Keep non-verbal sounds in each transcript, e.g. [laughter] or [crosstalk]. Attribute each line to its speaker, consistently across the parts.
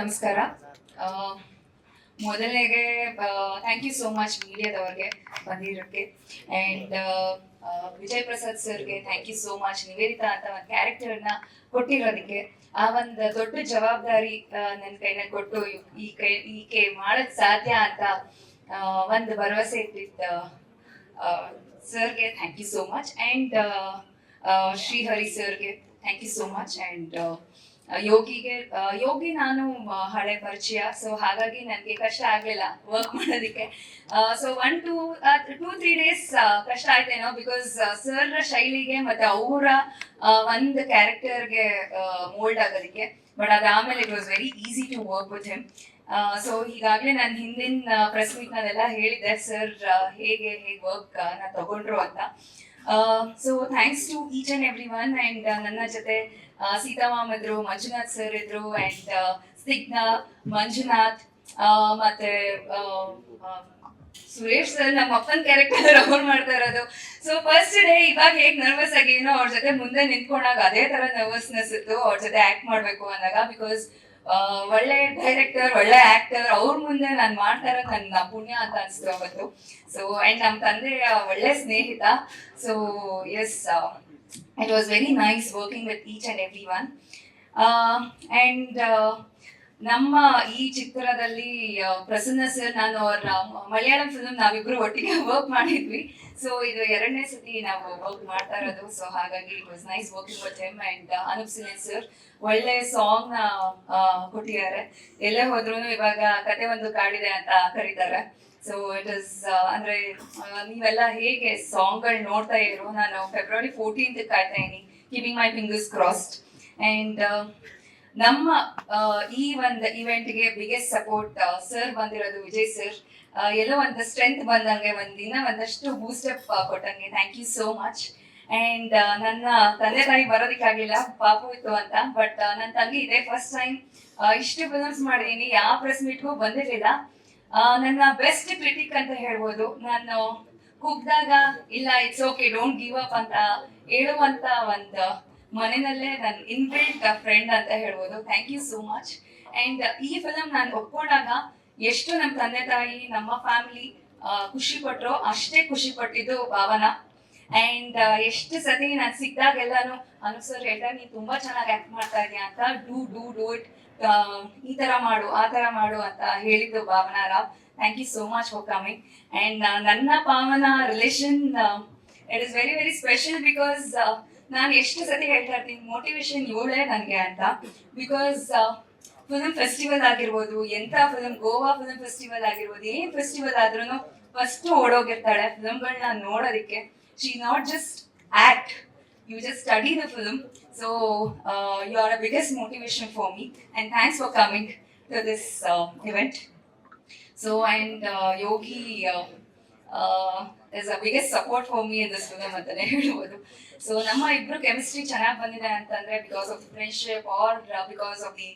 Speaker 1: ನಮಸ್ಕಾರ. ಮೊದಲಿಗೆ thank you so much ಮೀಡಿಯಾದವ್ರಿಗೆ ಬಂದಿರೋಕ್ಕೆ. ಆ್ಯಂಡ್ ವಿಜಯ್ ಪ್ರಸಾದ್ ಸರ್ಗೆ thank you so much Nivedita ಅಂತ ಒಂದು ಕ್ಯಾರೆಕ್ಟರ್ನ ಕೊಟ್ಟಿರೋದಕ್ಕೆ. ಆ ಒಂದು ದೊಡ್ಡ ಜವಾಬ್ದಾರಿ ನನ್ನ ಕೈನಲ್ಲಿ ಕೊಟ್ಟು ಈ ಕೈ, ಈಕೆ ಮಾಡಕ್ ಸಾಧ್ಯ ಅಂತ ಒಂದು ಭರವಸೆ ಇಟ್ಟಿದ್ದ ಸರ್ಗೆ thank you so much and Srihari ಸರ್ಗೆ thank you so much and ಯೋಗಿಗೆ Yogi ನಾನು ಹಳೆ ಪರಿಚಯ. ಸೊ ಹಾಗಾಗಿ ನನಗೆ ಕಷ್ಟ ಆಗ್ಲಿಲ್ಲ ವರ್ಕ್ ಮಾಡೋದಕ್ಕೆ. So one two two three days ಕಷ್ಟ ಆಯ್ತೇನೋ ಬಿಕಾಸ್ ಸರ್ ಶೈಲಿಗೆ ಮತ್ತೆ ಅವರ ಒಂದು ಕ್ಯಾರೆಕ್ಟರ್ಗೆ ಮೋಲ್ಡ್ ಆಗೋದಕ್ಕೆ. ಬಟ್ ಅದಾದ್ಮೇಲೆ it was very easy to work with him so ಈಗಾಗಲೇ ನಾನು ಹಿಂದಿನ ಪ್ರೆಸ್ ಮೀಟ್ ಹೇಳಿದ್ದೆ ಸರ್ ಹೇಗೆ ಹೇಗೆ ವರ್ಕ್ ನಾ ತಗೊಂಡ್ರು ಅಂತ. So thanks to each and every one and ನನ್ನ ಜೊತೆ ಸೀತಾ ಸೀತಾಮಾಮ್ ಇದ್ರು ಮಂಜುನಾಥ್ ಸರ್ ಇದ್ರು ಅಂಡ್ ಸ್ನಿಗ್ಧ ಮಂಜುನಾಥ್ ಮತ್ತೆ ಸುರೇಶ್ ಸರ್ ನಮ್ಮ ಅಪ್ಪನ ಕ್ಯಾರೆಕ್ಟರ್ ಅವ್ರು ಮಾಡ್ತಾ ಇರೋದು. ಸೊ ಫಸ್ಟ್ ಡೇ ಇವಾಗ ಹೇಗ್ ನರ್ವಸ್ ಆಗಿನೋ ಅವ್ರ ಜೊತೆ ಮುಂದೆ ನಿಂತ್ಕೊಂಡಾಗ ಅದೇ ತರ ನರ್ವಸ್ನೆಸ್ ಇತ್ತು, ಅವ್ರ ಜೊತೆ ಆಕ್ಟ್ ಮಾಡ್ಬೇಕು ಅಂದಾಗ ಬಿಕಾಸ್ ಒಳ್ಳೆ ಡೈರೆಕ್ಟರ್ ಒಳ್ಳೆ ಆಕ್ಟರ್ ಅವ್ರ ಮುಂದೆ ನಾನು ಮಾಡ್ತಾ ಇರೋದು ನನ್ನ ಪುಣ್ಯ ಅಂತ ಅನ್ಸ್ತು ಅವತ್ತು. ಸೊ ಅಂಡ್ ನಮ್ಮ ತಂದೆ ಒಳ್ಳೆ ಸ್ನೇಹಿತ. So yes it was very nice working with each and every one and ನಮ್ಮ ಈ ಚಿತ್ರದಲ್ಲಿ ಪ್ರಸನ್ನ ಸರ್ ನಾನು ಅವರ ಮಲಯಾಳಂ ಫಿಲ್ಮ್ ನಾವಿಬ್ರು ಒಟ್ಟಿಗೆ [laughs] ವರ್ಕ್ ಮಾಡಿದ್ವಿ. ಸೊ ಇದು ಎರಡನೇ ಸತಿ ನಾವು ವರ್ಕ್ ಮಾಡ್ತಾ ಇರೋದು. ಸೊ ಹಾಗಾಗಿ it was nice working with him and Anup Seelin sir ಒಳ್ಳೆ ಸಾಂಗ್ನ ಕೊಟ್ಟಿದ್ದಾರೆ. ಎಲ್ಲೇ ಹೋದ್ರು ಇವಾಗ ಕತೆ ಒಂದು ಕಾಡಿದೆ ಅಂತ ಕರೀತಾರೆ. ಸೊ ಇಟ್ ಇಸ್ ಅಂದ್ರೆ ನೀವೆಲ್ಲ ಹೇಗೆ ಸಾಂಗ್ಗಳು ನೋಡ್ತಾ ಇರೋ ನಾನು ಫೆಬ್ರವರಿ ಫೋರ್ಟೀನ್ತ್ ಕಾಯ್ತಾ ಇದೀನಿ. Keeping my fingers crossed and ನಮ್ಮ ಈ ಒಂದು ಇವೆಂಟ್ಗೆ ಬಿಗ್ಗೆಸ್ಟ್ ಸಪೋರ್ಟ್ ಸರ್ ಬಂದಿರೋದು ವಿಜಯ್ ಸರ್ ಎಲ್ಲೋ ಒಂದು ಸ್ಟ್ರೆಂತ್ ಬಂದಂಗೆ ಒಂದಿನ ಒಂದಷ್ಟು ಬೂಸ್ಟಪ್ ಕೊಟ್ಟಂಗೆ. Thank you so much and ನನ್ನ ತಂದೆ ತಾಯಿ ಬರೋದಕ್ಕಾಗಿಲ್ಲ, ಪಾಪು ಇತ್ತು ಅಂತ. ಬಟ್ ನನ್ನ ತಂಗಿ ಇದೆ ಫಸ್ಟ್ ಟೈಮ್ ಇಷ್ಟು ಫಿಲ್ಮ್ಸ್ ಮಾಡಿದೀನಿ, ಯಾವ ಪ್ರೆಸ್ ಮೀಟ್ಗೂ ಬಂದಿರಲಿಲ್ಲ. ನನ್ನ ಬೆಸ್ಟ್ ಕ್ರಿಟಿಕ್ ಅಂತ ಹೇಳ್ಬೋದು. ನಾನು ಕುಗ್ದಾಗ, ಇಲ್ಲ it's okay don't give up ಅಂತ ಹೇಳುವಂತ ಒಂದು ಮನೆಯಲ್ಲೇ ನನ್ನ ಇನ್ಬಿಲ್ಟ್ ಫ್ರೆಂಡ್ ಅಂತ ಹೇಳ್ಬೋದು. Thank you so much and ಈ ಫಿಲಮ್ ನಾನು ಒಪ್ಕೊಂಡಾಗ ಎಷ್ಟು ನಮ್ಮ ತಂದೆ ತಾಯಿ, ನಮ್ಮ ಫ್ಯಾಮಿಲಿ ಖುಷಿ ಪಟ್ರು ಅಷ್ಟೇ ಖುಷಿ ಪಟ್ಟಿದ್ದು ಭಾವನಾ. ಅಂಡ್ ಎಷ್ಟು ಸತಿ ನಾನು ಸಿಕ್ಕಿದಾಗೆಲ್ಲಾನು ಅನು ಸರ್ ಹೇಳ್ತಾ ನೀನು ತುಂಬಾ ಚೆನ್ನಾಗಿ ಆಕ್ಟ್ ಮಾಡ್ತಾ ಇದೀಯ ಅಂತ ಡೂ ಡೂ ಡೂ ಇಟ್ ಈ ತರ ಮಾಡು, ಆ ತರ ಮಾಡು ಅಂತ ಹೇಳಿದ್ದು Bhavana Rao. Thank you so much for coming and ನನ್ನ Bhavana relation it is very very special because ನಾನು ಎಷ್ಟು ಸತಿ ಹೇಳ್ತಾ ಇರ್ತೀನಿ ಮೋಟಿವೇಶನ್ ಇವಳೇ ನನಗೆ ಅಂತ. ಬಿಕಾಸ್ ಫಿಲಮ್ ಫೆಸ್ಟಿವಲ್ ಆಗಿರ್ಬೋದು, ಎಂತ ಫಿಲಮ್ ಗೋವಾ ಫಿಲಮ್ ಫೆಸ್ಟಿವಲ್ ಆಗಿರ್ಬೋದು, ಏನ್ ಫೆಸ್ಟಿವಲ್ ಆದ್ರೂ ಫಸ್ಟ್ ಓಡೋಗಿರ್ತಾಳೆ ಫಿಲಮ್ಗಳನ್ನ ನೋಡೋದಕ್ಕೆ. She not just act you just study the film so you are a biggest motivation for me and thanks for coming to this event so and Yogi is a biggest support for me in this film ಅಂತಾನೆ ಹೇಳ್ಬೋದು. So ನಮ್ಮ ಇಬ್ರು chemistry ಚೆನ್ನಾಗಿ ಬಂದಿದೆ ಅಂತಂದ್ರೆ because of friendship or because of the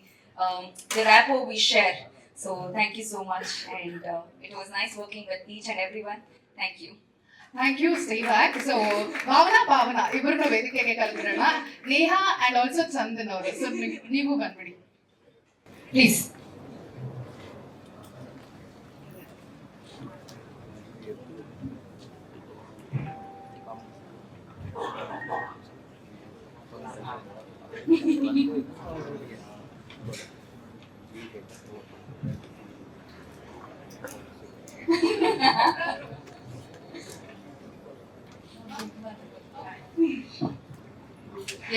Speaker 1: the rapport we share so thank you so much and it was nice working with each and every one thank you
Speaker 2: thank you stay back so Bhavana Bhavana ಇಬ್ಬರನ್ನ ವೇದಿಕೆಗೆ ಕರೆದಿರೋಣ. Neha and also Chandan ಅವರು. So ನೀವು ಬಂದ್ಬಿಡಿ. Please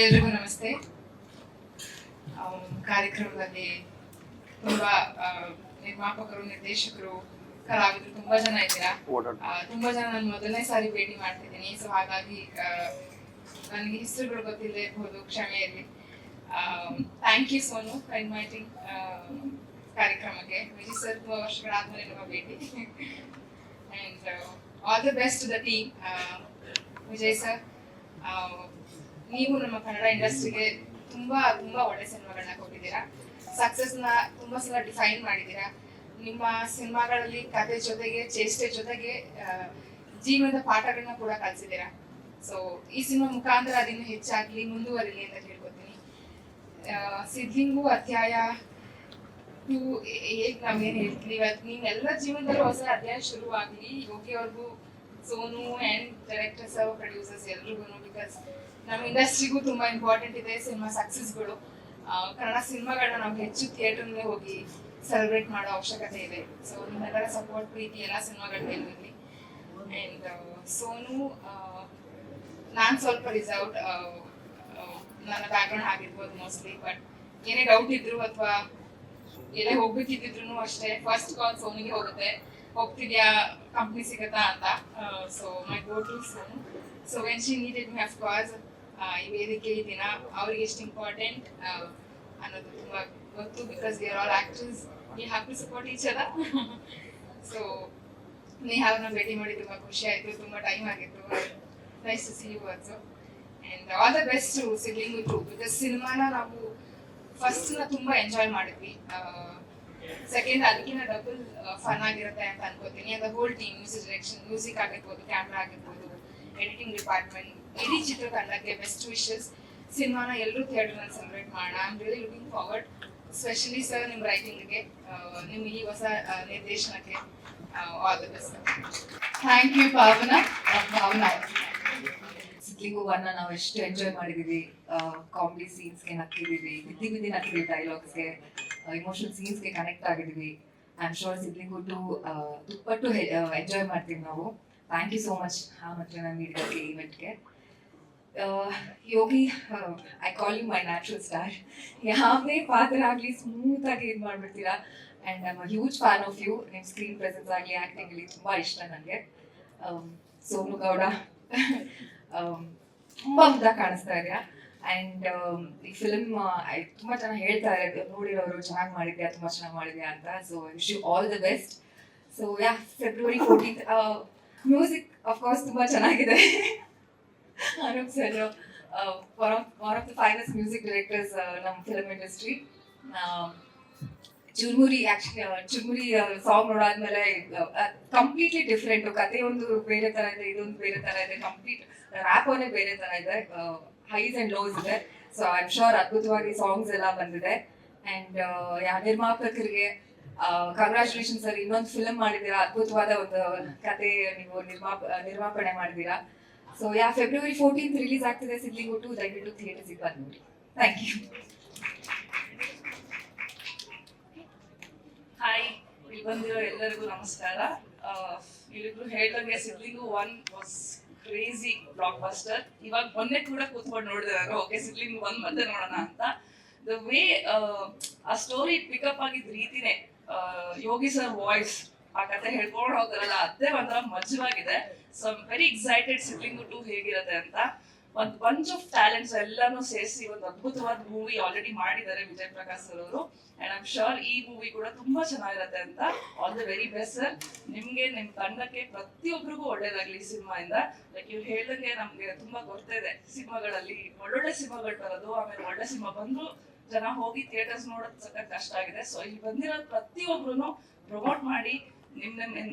Speaker 2: ಎಲ್ರಿಗೂ ನಮಸ್ತೆ. ಆ ಕಾರ್ಯಕ್ರಮದಲ್ಲಿ ತುಂಬಾ ನಿರ್ಮಾಪಕರು ನಿರ್ದೇಶಕರು ಕಲಾವಿದರು ತುಂಬಾ ಜನ ಇದ್ದೀರಾ? ತುಂಬಾ ಜನ ನಾನು ಮೊದಲನೇ ಸಾರಿ ಭೇಟಿ ಮಾಡ್ತಿದ್ದೀನಿ. ಸೊ ಹಾಗಾಗಿ ನನಗೆ ಹೆಸರುಗಳು ಗೊತ್ತಿಲ್ಲ ಇರ್ಬೋದು ಕ್ಷಮೆ ಇರಲಿ. ಥ್ಯಾಂಕ್ ಯು ಸೋನು ಇನ್ವೈಟಿಂಗ್ ಕಾರ್ಯಕ್ರಮಕ್ಕೆ ವಿಜಯ್ ಸರ್ ತುಂಬ ವರ್ಷಗಳಾದ್ಮೇಲೆ ನಮ್ಮ ಭೇಟಿ and all the best the team Vijay sir ನೀವು ನಮ್ಮ ಕನ್ನಡ ಇಂಡಸ್ಟ್ರಿಗೆ ತುಂಬ ತುಂಬ ಒಳ್ಳೆ ಸಿನಿಮಾಗಳನ್ನ ಕೊಟ್ಟಿದ್ದೀರಾ. ಸಕ್ಸಸ್ನ ತುಂಬ ಸಲ ಡಿಫೈನ್ ಮಾಡಿದ್ದೀರಾ. ನಿಮ್ಮ ಸಿನಿಮಾಗಳಲ್ಲಿ ಕಥೆ ಜೊತೆಗೆ, ಚೇಷ್ಟೆ ಜೊತೆಗೆ ಜೀವನದ ಪಾಠಗಳನ್ನ ಕೂಡ ಕಲಿಸಿದ್ದೀರಾ. ಸೊ ಈ ಸಿನಿಮಾ ಮುಖಾಂತರ ಅದಿನ್ನು ಹೆಚ್ಚಾಗಲಿ ಮುಂದುವರಿಲಿ ಅಂತ ಹೇಳಿ ಸಿದ್ಲಿಂಗು ಅಧ್ಯಾಯ ಟು ಏಟ್ ನಾವೇನು ಹೇಳ್ತೀವಿ? ಇವತ್ತು ನಿಮ್ಮೆಲ್ಲ ಜೀವನದಲ್ಲೂ ಹೊಸ ಅಧ್ಯಾಯ ಶುರುವಾಗಲಿ ಯೋಗಿ ಅವ್ರಿಗೂ ಸೋನು ಆ್ಯಂಡ್ ಡೈರೆಕ್ಟರ್ಸ್ ಪ್ರೊಡ್ಯೂಸರ್ಸ್ ಎಲ್ರಿಗೂ ಬಿಕಾಸ್ ನಮ್ಮ ಇಂಡಸ್ಟ್ರಿಗೂ ತುಂಬ ಇಂಪಾರ್ಟೆಂಟ್ ಇದೆ ಸಿನಿಮಾ ಸಕ್ಸಸ್ಗಳು ಕನ್ನಡ ಸಿನಿಮಾಗಳನ್ನ ನಾವು ಹೆಚ್ಚು ಥಿಯೇಟರ್ನೇ ಹೋಗಿ ಸೆಲೆಬ್ರೇಟ್ ಮಾಡೋ ಅವಶ್ಯಕತೆ ಇದೆ. ಸೊ ನಿಮ್ಮೆಲ್ಲರ ಸಪೋರ್ಟ್ ಪ್ರೀತಿ ಎಲ್ಲ ಸಿನಿಮಾಗಳ ಮೇಲೂ ಆ್ಯಂಡ್ ಸೋನು ನಾನು ಸ್ವಲ್ಪ ರಿಸರ್ವ್ಡ್ ನನ್ನ ಬ್ಯಾಕ್ಗ್ರೌಂಡ್ ಆಗಿರ್ಬೋದು ಮೋಸ್ಟ್ಲಿ ಬಟ್ ಏನೇ ಡೌಟ್ ಇದ್ರು ಅಥವಾ ಎಲ್ಲೇ ಹೋಗ್ಬೇಕಿದ್ರು ಅಷ್ಟೇ ಫಸ್ಟ್ ಕಾಲ್ ಸೋನಿಗೆ ಹೋಗುತ್ತೆ. ಹೋಗ್ತಿದ್ಯಾ ಕಂಪ್ನಿ ಸಿಗತ್ತಾ ಅಂತ. So my go to Sonu so when she needed me of course ಈ ವೇದಿಕೆ ಈ ದಿನ ಅವ್ರಿಗೆ ಎಷ್ಟು ಇಂಪಾರ್ಟೆಂಟ್ ಅನ್ನೋದು ತುಂಬ ಗೊತ್ತು because we are all actors we have to support each ಅದ ಸೊ ನೇಹಾವ್ರನ್ನ ಭೇಟಿ ಮಾಡಿ ತುಂಬಾ ಖುಷಿ ಆಯಿತು, ತುಂಬಾ ಟೈಮ್ ಆಗಿತ್ತು. Nice to see you also and all the best sibling too because ಸಿನಿಮಾನ ನಾವು ಫಸ್ಟ್ನ ತುಂಬಾ ಎಂಜಾಯ್ ಮಾಡಿದ್ವಿ. ಸೆಕೆಂಡ್ ಅದಕ್ಕಿಂತ ಡಬಲ್ ಫನ್ ಆಗಿರುತ್ತೆ ಅಂತ ಅನ್ಕೋತೀನಿ. ಅದ whole team music direction music ಆಗಿರ್ಬೋದು ಕ್ಯಾಮ್ರಾ ಆಗಿರ್ಬೋದು ಎಡಿಟಿಂಗ್ ಡಿಪಾರ್ಟ್ಮೆಂಟ್ ಇಡೀ ಚಿತ್ರತಂಡಕ್ಕೆ ಬೆಸ್ಟ್ ವಿಶಸ್ ಸಿನಿಮಾನ ಎಲ್ಲರೂ ಥಿಯೇಟರ್ನಲ್ಲಿ ಸೆಲೆಬ್ರೇಟ್ ಮಾಡೋಣ I am really looking forward specially sir ನಿಮ್ಮ ರೈಟಿಂಗ್ಗೆ ನಿಮ್ಮ ಈ ಹೊಸ ನಿರ್ದೇಶನಕ್ಕೆ all the best
Speaker 3: thank you Bhavana Bhavana
Speaker 4: Sidlingu ಒನ್ನ ನಾವು ಎಷ್ಟು ಎಂಜಾಯ್ ಮಾಡಿದೀವಿ ಕಾಮಿಡಿ ಸೀನ್ಸ್ಗೆ ನಕ್ಕಿದೀವಿ ಬಿದ್ದಿ ಬಿದ್ದಿ ನಕ್ಕಿದೀವಿ ಡೈಲಾಗ್ಸ್ಗೆ ಇಮೋಷನ್ ಸೀನ್ಸ್ಗೆ connect ಆಗಿದೀವಿ. I am sure Sidlingu two ದುಪ್ಪಟ್ಟು ಎಂಜಾಯ್ ಮಾಡ್ತೀವಿ ನಾವು. ಥ್ಯಾಂಕ್ ಯು ಸೋ ಮಚ್ ಆಮಂತ್ರಣ ನೀಡಿದ್ದಕ್ಕೆ ಈವೆಂಟ್ಗೆ Yogi I call you my natural star ಯಾವುದೇ ಪಾತ್ರ ಆಗಲಿ ಸ್ಮೂತ್ ಆಗಿ ಇದು ಮಾಡ್ಬಿಡ್ತೀರಾ? And I'm huge fan of you ನಿಮ್ಮ ಸ್ಕ್ರೀನ್ ಪ್ರೆಸೆನ್ಸ್ ಆಗಲಿ ಆಕ್ಟಿಂಗ್ ಆಗಲಿ ತುಂಬ ಇಷ್ಟ ನನಗೆ ಸೋನು ಗೌಡ ತುಂಬಾ ಮುದ್ದಾಗಿ ಕಾಣಿಸ್ತಾ ಇದೆಯಾ ಅಂಡ್ ಈ ಫಿಲ್ಮ್ ತುಂಬಾ ಚೆನ್ನಾಗಿ ಹೇಳ್ತಾ ಇದ್ದಾರೆ ನೋಡಿರೋರು ಚೆನ್ನಾಗಿ ಮಾಡಿದ್ಯಾ ತುಂಬಾ ಚೆನ್ನಾಗಿ ಮಾಡಿದ್ಯಾ ಅಂತ. So wish you all the best so yeah February fourteen music of course ತುಂಬಾ ಚೆನ್ನಾಗಿದೆ. Anoop sir one of of the finest music directors ನಮ್ಮ film industry Churmuri Churmuri song ನೋಡಾದ್ಮೇಲೆ completely different ಕತೆ ಒಂದು ಬೇರೆ ತರ ಇದೆ, ಇದೊಂದು ಬೇರೆ ತರ ಇದೆ ಕಂಪ್ಲೀಟ್ ರ್ಯಾಪೋನೇ ಬೇರೆ ತರ ಇದೆ ಹೈಸ್ ಅಂಡ್ ಲೋಸ್ ಇದೆ. ಸೊ ಐ ಶೋರ್ ಅದ್ಭುತವಾಗಿ ಸಾಂಗ್ಸ್ ಎಲ್ಲ ಬಂದಿದೆ. ಅಂಡ್ ಯಾ, ನಿರ್ಮಾಪಕರಿಗೆ ಕಂಗ್ರ್ಯಾಚುಲೇಷನ್ ಸರ್ ಇನ್ನೊಂದು ಫಿಲಮ್ ಮಾಡಿದೀರಾ ಅದ್ಭುತವಾದ ಒಂದು ಕತೆ ನೀವು ನಿರ್ಮಾಪ, ನಿರ್ಮಾಪಣೆ ಮಾಡಿದ್ದೀರಾ? So yeah February fourteenth release ಆಗ್ತಿದೆ ಸಿದ್ಲಿಂಗು ಟು, ದಯವಿಟ್ಟು ಥಿಯೇಟರ್ಸಿಗೆ ಬಂದು ನೋಡಿ ಥ್ಯಾಂಕ್ ಯು
Speaker 5: ಹಾಯ್ ಇಲ್ಲಿ ಬಂದಿರೋ ಎಲ್ಲರಿಗೂ ನಮಸ್ಕಾರ. ಇಲ್ಲಿಬ್ರು ಹೇಳ್ದಂಗೆ Sidlingu one was crazy blockbuster ಇವಾಗ ಮೊನ್ನೆ ಕೂಡ ಕೂತ್ಕೊಂಡು ನೋಡಿದೆ ನಾನು. ಓಕೆ ಸಿಬ್ಲಿಂಗ್ ಒನ್ ಮತ್ತೆ ನೋಡೋಣ ಅಂತ. ದ ವೇ ಆ ಸ್ಟೋರಿ ಪಿಕಪ್ ಆಗಿದ್ದ ರೀತಿನೇ ಯೋಗಿ ಸರ್ ವಾಯ್ಸ್ ಆ ಕತೆ ಹೇಳ್ಕೊಂಡು ಹೋಗ್ತಾರಲ್ಲ, ಅದೇ ಒಂಥರ ಮಜವಾಗಿದೆ. So very excited Sidlingu two ಹೇಗಿರುತ್ತೆ ಅಂತ. ಒಂದ್ ಬಂಚ್ ಆಫ್ ಟ್ಯಾಲೆಂಟ್ಸ್ ಎಲ್ಲಾನು ಸೇರಿಸಿ ಒಂದು ಅದ್ಭುತವಾದ ಮೂವಿ ಆಲ್ರೆಡಿ ಮಾಡಿದ್ದಾರೆ ವಿಜಯ್ ಪ್ರಕಾಶ್ ಸರ್ ಅವರು. ಅಂಡ್ ಐಮ್ ಶೋರ್ ಈ ಮೂವಿ ಕೂಡ ತುಂಬಾ ಚೆನ್ನಾಗಿರುತ್ತೆ ಅಂತ all the very best sir ನಿಮ್ಗೆ, ನಿಮ್ ತಂಡಕ್ಕೆ ಪ್ರತಿಯೊಬ್ಬರಿಗೂ ಒಳ್ಳೇದಾಗ್ಲಿ ಸಿನಿಮಾ ಇಂದ ಲೈಕ್ ಇವ್ರು ಹೇಳ್ದಂಗೆ ನಮ್ಗೆ ತುಂಬಾ ಗೊತ್ತಿದೆ ಸಿನಿಮಾಗಳಲ್ಲಿ ಒಳ್ಳೊಳ್ಳೆ ಸಿನಿಮಾಗಳು ಬರೋದು, ಆಮೇಲೆ ಒಳ್ಳೆ ಸಿನಿಮಾ ಬಂದ್ರು ಜನ ಹೋಗಿ ಥಿಯೇಟರ್ಸ್ ನೋಡೋದ್ ಸಖತ್ ಕಷ್ಟ ಆಗಿದೆ. ಸೊ ಇಲ್ಲಿ ಬಂದಿರೋ ಪ್ರತಿಯೊಬ್ರು ಪ್ರಮೋಟ್ ಮಾಡಿ ನಿಮ್ ನಿಮ್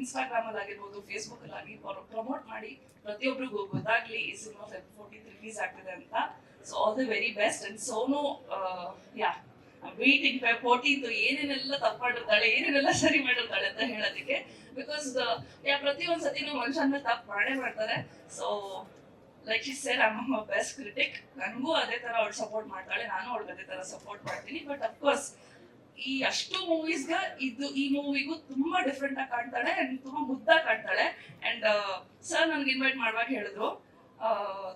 Speaker 5: ಇನ್ಸ್ಟಾಗ್ರಾಮ್ ಅಲ್ಲಿ ಆಗಿರ್ಬೋದು ಫೇಸ್ಬುಕ್ ಅಲ್ಲಿ ಆಗಿ ಪ್ರಮೋಟ್ ಮಾಡಿ ಪ್ರತಿಯೊಬ್ಬರಿಗೂ ಗೊತ್ತಾಗ್ಲಿ ಈ ಸಿನಿಮಾ ಫೆಬ್ ಫೋರ್ಟೀನ್ ರಿಲೀಸ್ ಆಗ್ತಿದೆ ಅಂತ. So all the very best and Sonu yeah Feb fourteen ಏನೇನೆಲ್ಲ ತಪ್ಪಾಡಿರ್ತಾಳೆ, ಏನೇನೆಲ್ಲ ಸರಿ ಮಾಡಿರ್ತಾಳೆ ಅಂತ ಹೇಳೋದಕ್ಕೆ. ಬಿಕಾಸ್ ಯಾ ಪ್ರತಿಯೊಂದು ಸತಿನೂ ಮನುಷ್ಯನ ತಪ್ಪು ಮಾಡೇ ಮಾಡ್ತಾರೆ. So like is sir am best critic ನನಗೂ ಅದೇ ತರ ಅವಳು ಸಪೋರ್ಟ್ ಮಾಡ್ತಾಳೆ, ನಾನು ಅವಳಿಗೆ ಅದೇ ತರ ಸಪೋರ್ಟ್ ಮಾಡ್ತೀನಿ. ಬಟ್ ಅಫ್ಕೋರ್ಸ್ ಈ ಅಷ್ಟು ಮೂವೀಸ್ಗೆ ಇದು ಈ ಮೂವಿಗೂ ತುಂಬಾ ಡಿಫ್ರೆಂಟ್ ಆಗಿ ಕಾಣ್ತಾಳೆ ಅಂಡ್ ತುಂಬಾ ಮುದ್ದಾಗಿ ಕಾಣ್ತಾಳೆ. ಅಂಡ್ ಸರ್ ನನ್ಗೆ ಇನ್ವೈಟ್ ಮಾಡುವಾಗ ಹೇಳಿದ್ರು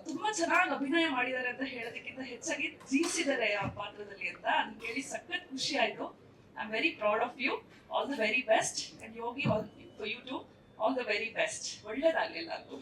Speaker 5: ತುಂಬಾ ಚೆನ್ನಾಗಿ ಅಭಿನಯ ಮಾಡಿದ್ದಾರೆ ಅಂತ ಹೇಳೋದಕ್ಕಿಂತ ಹೆಚ್ಚಾಗಿ ಜೀವಿಸಿದ್ದಾರೆ ಆ ಪಾತ್ರದಲ್ಲಿ ಅಂತ. ಅದನ್ನ ಕೇಳಿ ಸಖತ್ ಖುಷಿ ಆಯ್ತು. I am very proud of you all the very best and Yogi all you too all the very best ಒಳ್ಳೇದಾಗ್ಲಿಲ್ಲ ಅದು.